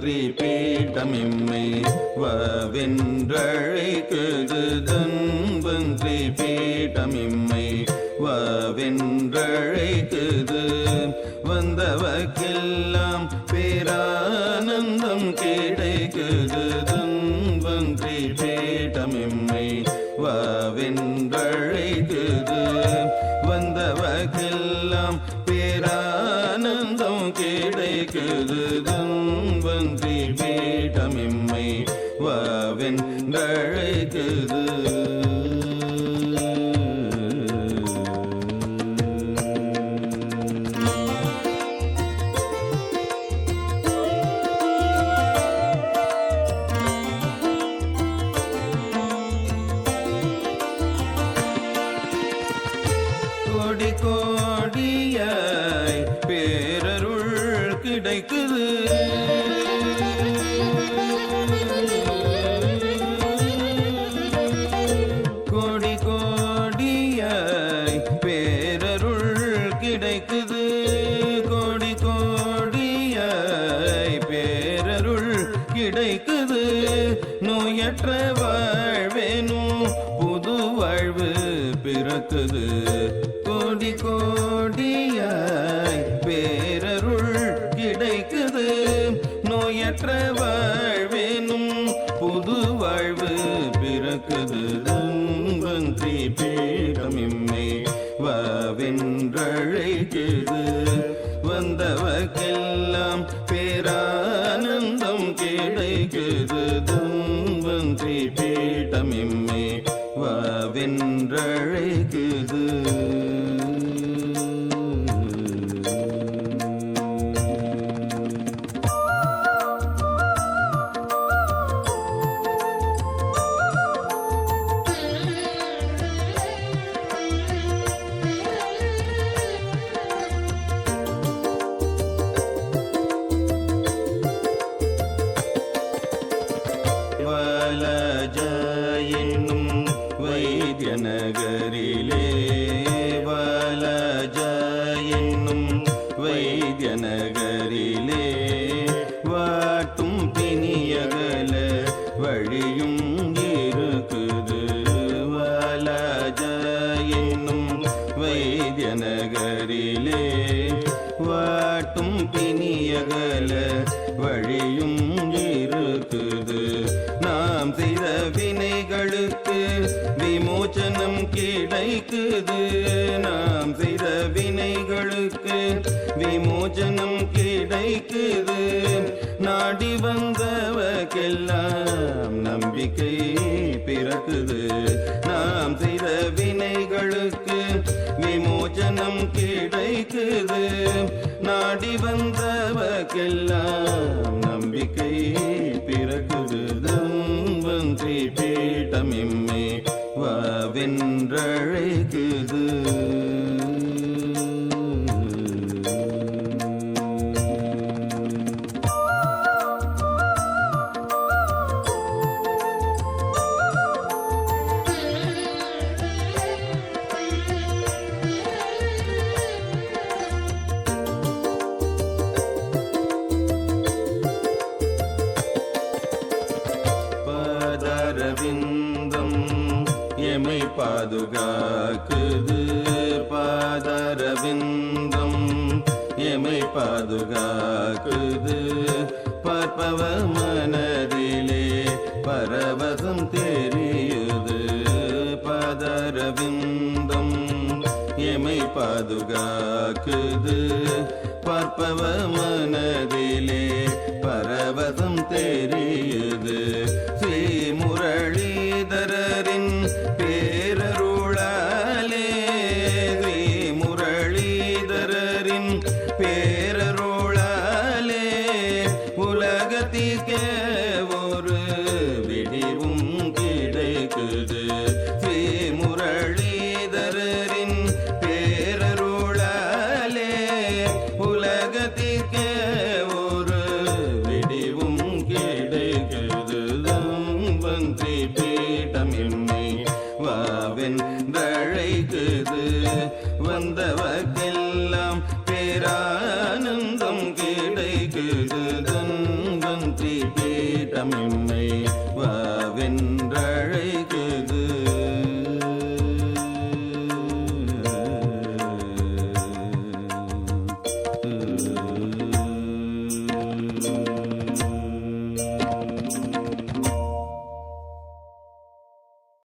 தன்வன்றி பீட்டமிம்மை வவென்றழைக்குது. தன்வன்றி பீட்டமிம்மை வவென்றழைக்குது வந்தவக்கெல்லாம் பேரானந்தம் கிடைக்குது. தன்வன்றி பீட்டமிம்மை வவென்றழைக்குது. வந்தவக்கெல்லாம் கிடைக்குது. கோடி கோடியாய் பேரருள் கிடைக்குது. கோடி கோடியாய் பேரருள் கிடைக்குது. நோயற்ற வாழ்வேனும் புது வாழ்வு பிறக்குது. நோயற்ற வாழ்வேனும் புது வாழ்வு பிறக்குது. வந்தி பீடமிம்மை வாவென்றழைக்குது. வந்தவக்கெல்லாம் பேரானந்தம் கிடைக்குது. வந்தி பீடமிம்மை வாவென்றழைக்குது. வாலஜாயினும் வைத்திய நகரிலே வாட்டும் பிணியகல வழியும் இருக்குது. வாலஜாயினும் வைத்திய நகரிலே வாட்டும் பிணியகல வழியும் இருக்குது. நாம் செய்த வினைகளுக்கு விமோச்சனம் கிடைக்குது. கிடைக்குது நாடி வந்தவக்கெல்லாம் நம்பிக்கை பிறக்குது நாம் செய்த வினைகளுக்கு விமோச்சனம் கிடைக்குது நாடி வந்தவக்கெல்லாம் நம்பிக்கை பாதுகாக்குது பாதரவிந்தம். எமை பாதுகாக்குது பார்ப்பவ மனதிலே பரவசம் தெரியுது பாதரவிந்தம். எமை பாதுகாக்குது பார்ப்பவ மனதிலே பரவசம் தெரியுது திரு தங்கன் திரிபீட்டமின்மை வென்றழைக்கு